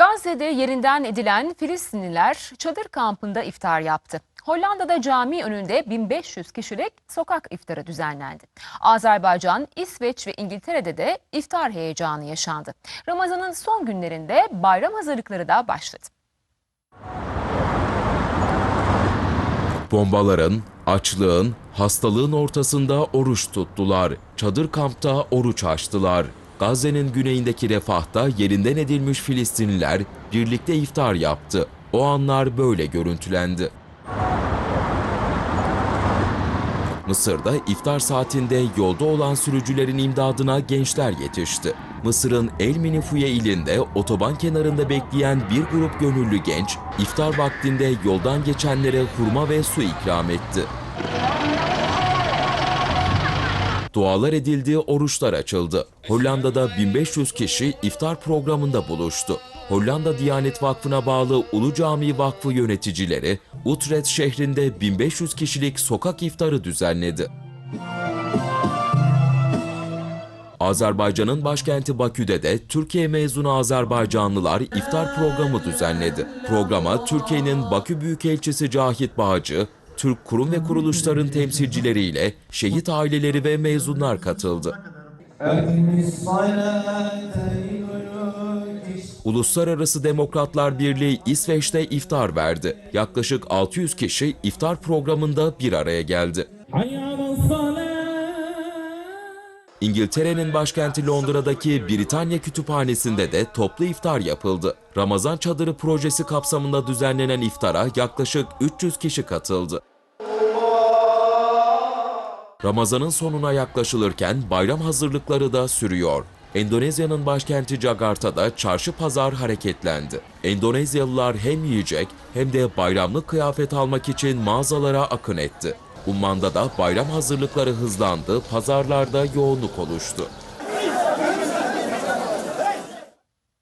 Gazze'de yerinden edilen Filistinliler çadır kampında iftar yaptı. Hollanda'da cami önünde 1500 kişilik sokak iftarı düzenlendi. Azerbaycan, İsveç ve İngiltere'de de iftar heyecanı yaşandı. Ramazan'ın son günlerinde bayram hazırlıkları da başladı. Bombaların, açlığın, hastalığın ortasında oruç tuttular. Çadır kampta oruç açtılar. Gazze'nin güneyindeki refahta yerinden edilmiş Filistinliler birlikte iftar yaptı. O anlar böyle görüntülendi. Mısır'da iftar saatinde yolda olan sürücülerin imdadına gençler yetişti. Mısır'ın El Minifuye ilinde otoban kenarında bekleyen bir grup gönüllü genç, iftar vaktinde yoldan geçenlere hurma ve su ikram etti. Dualar edildi, oruçlar açıldı. Hollanda'da 1500 kişi iftar programında buluştu. Hollanda Diyanet Vakfı'na bağlı Ulu Cami Vakfı yöneticileri Utrecht şehrinde 1500 kişilik sokak iftarı düzenledi. Azerbaycan'ın başkenti Bakü'de de Türkiye mezunu Azerbaycanlılar iftar programı düzenledi. Programa Türkiye'nin Bakü Büyükelçisi Cahit Bağcı, Türk kurum ve kuruluşların temsilcileriyle şehit aileleri ve mezunlar katıldı. Uluslararası Demokratlar Birliği İsveç'te iftar verdi. Yaklaşık 600 kişi iftar programında bir araya geldi. İngiltere'nin başkenti Londra'daki Britanya Kütüphanesi'nde de toplu iftar yapıldı. Ramazan Çadırı projesi kapsamında düzenlenen iftara yaklaşık 300 kişi katıldı. Ramazanın sonuna yaklaşılırken bayram hazırlıkları da sürüyor. Endonezya'nın başkenti Jakarta'da çarşı pazar hareketlendi. Endonezyalılar hem yiyecek hem de bayramlık kıyafet almak için mağazalara akın etti. Umman'da da bayram hazırlıkları hızlandı, pazarlarda yoğunluk oluştu.